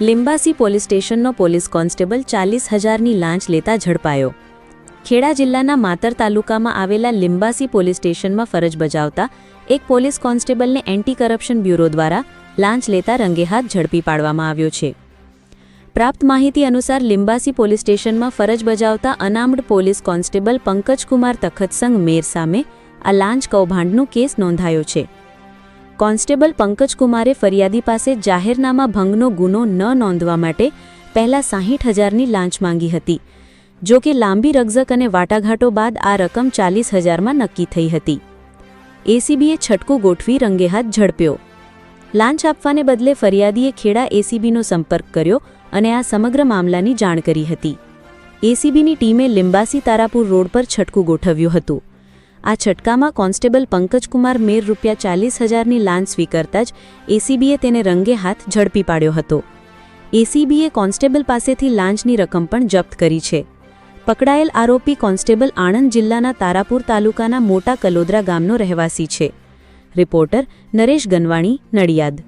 Limbasi police સ્ટેશનનો police constable ચાલીસ હજારની લાંચ લેતા ઝડપાયો. ખેડા જિલ્લાના માતર તાલુકામાં આવેલા લિંબાસી પોલીસ સ્ટેશનમાં ફરજ બજાવતા એક પોલીસ કોન્સ્ટેબલને એન્ટી કરપ્શન બ્યુરો દ્વારા લાંચ લેતા રંગેહાથ ઝડપી પાડવામાં આવ્યો છે. પ્રાપ્ત માહિતી અનુસાર લિંબાસી પોલીસ સ્ટેશનમાં ફરજ બજાવતા અનામડ પોલીસ કોન્સ્ટેબલ પંકજકુમાર તખતસંગ મેર સામે આ લાંચ કૌભાંડનો કેસ નોંધાયો છે. કોન્સ્ટેબલ પંકજકુમારે ફરિયાદી પાસે જાહેરનામા ભંગનો ગુનો ન નોંધવા માટે પહેલાં સાહીઠ હજારની લાંચ માંગી હતી. જો કે લાંબી રકઝક અને વાટાઘાટો બાદ આ રકમ ચાલીસ હજારમાં નક્કી થઈ હતી. એસીબીએ છટકું ગોઠવી રંગેહાથ ઝડપ્યો. લાંચ આપવાને બદલે ફરિયાદીએ ખેડા એસીબીનો સંપર્ક કર્યો અને આ સમગ્ર મામલાની જાણ કરી હતી. એસીબીની ટીમે લિંબાસી તારાપુર રોડ પર છટકું ગોઠવ્યું હતું. આ છટકામાં કોન્સ્ટેબલ પંકજકુમાર મેર રૂપિયા ચાલીસ હજારની લાંચ સ્વીકારતા જ એસીબીએ તેને રંગે હાથ ઝડપી પાડ્યો હતો. એસીબીએ કોન્સ્ટેબલ પાસેથી લાંચની રકમ પણ જપ્ત કરી છે. પકડાયેલ આરોપી કોન્સ્ટેબલ આણંદ જિલ્લાના તારાપુર તાલુકાના મોટા કલોદરા ગામનો રહેવાસી છે. રિપોર્ટર નરેશ ગનવાણી, નડિયાદ.